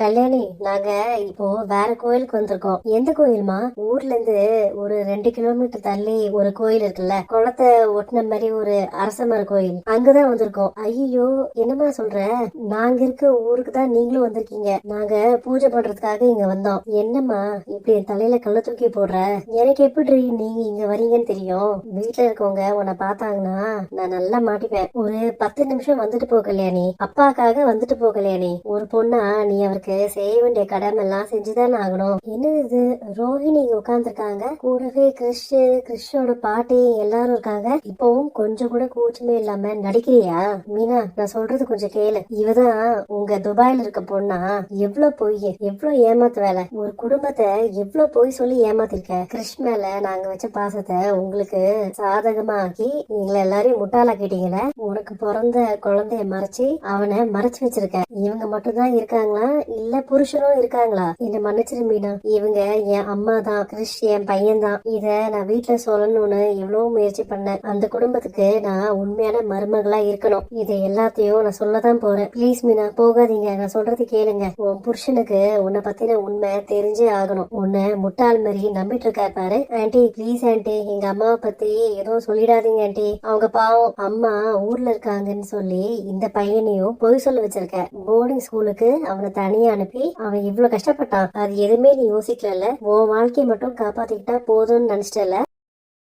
கல்யாணி நாங்க இப்போ வேற கோயிலுக்கு வந்திருக்கோம். எந்த கோயில்மா? ஊர்ல இருந்து ஒரு ரெண்டு கிலோமீட்டர் தள்ளி ஒரு கோயில் இருக்குல்ல? குளத்தை ஒட்டின மாதிரி ஒரு அரசமர கோயில். அங்கதான் வந்திருக்கோம். ஐயோ என்னம்மா சொல்ற? நாங்க இருக்க ஊருக்கு தான் நீங்களும் வந்திருக்கீங்க. நாங்க பூஜை பண்றதுக்காக இங்க வந்தோம். என்னம்மா இப்படி என் தலையில கள்ள தூக்கி போடுற? எனக்கு எப்படி நீங்க இங்க வரீங்கன்னு தெரியும்? வீட்டுல இருக்கவங்க உன்னை பார்த்தாங்கன்னா நான் நல்லா மாட்டிப்பேன். ஒரு பத்து நிமிஷம் வந்துட்டு போ கல்யாணி. அப்பாக்காக வந்துட்டு போ கல்யாணி. ஒரு பொண்ணா நீ அவருக்கு செய்ய வேண்டிய கடமை எல்லாம் செஞ்சுதானே ஆகணும். என்ன இது? ரோஹிணி இங்க உட்கார்ந்துருக்காங்க. கூடவே கிறிஷ் கிறிஷோட பாட்டி எல்லாரும் இருக்காங்க. இப்பவும் கொஞ்சம் கூட கூச்சமே இல்லாம நடிக்கிறியா? மீனா நான் சொல்றது கொஞ்சம் கேளு. இவதான் உங்க துபாயில இருக்க பொண்ணா? எவ்வளவு பொய் எவ்வளவு ஏமாத்து வேலை? ஒரு குடும்பத்தை எவ்வளவு பொய் சொல்லி ஏமாத்திருக்க? கிறிஷ் மேல நாங்க வச்ச பாசத்தை உங்களுக்கு சாதகமா ஆக்கி எங்களை எல்லாரையும் முட்டாளாக்கிட்டீங்களே? உனக்கு பிறந்த குழந்தைய மறைச்சு அவனை மறைச்சு வச்சிருக்க. இவங்க மட்டும் தான் இருக்காங்களா? இல்ல புருஷனும் இருக்காங்களா? என்ன மன்னிச்சிரு மீனா. இவங்க என் அம்மா தான் கிறிஷ் என் பையன் தான். இத நான் வீட்டுல சொல்லணும்னு எவ்வளவு முயற்சி பண்ணேன். அந்த குடும்பத்துக்கு நான் உண்மையான மருமகளா இருக்கணும். இது எல்லாத்தையும் நான் சொல்லதான் போறேன். ப்ளீஸ் மீனா போகாதீங்க. நான் சொல்றது கேளுங்க. உன் புருஷனுக்கு உன்னை பத்தின உண்மை தெரிஞ்சே ஆகணும். உன்னை முட்டாள் மாதிரி நம்பிட்டு இருக்காரு பாரு. ஆண்டி ப்ளீஸ் ஆண்டி எங்க அம்மாவை பத்தி எதுவும் சொல்லிடாதீங்க ஆண்டி அவங்க பாவம் அம்மா ஊர்ல இருக்காங்கன்னு சொல்லி இந்த பையனையும் பொய் சொல்ல வச்சிருக்க. போர்டிங் ஸ்கூலுக்கு அவனை தனி பண்ணி அனுப்பி அவன் இவ்வளவு கஷ்டப்பட்டான். அது எதுவுமே நீ யோசிக்கல உன் வாழ்க்கையை மட்டும் காப்பாத்திக்கிட்டா போதும்னு நினைச்சிட்டல?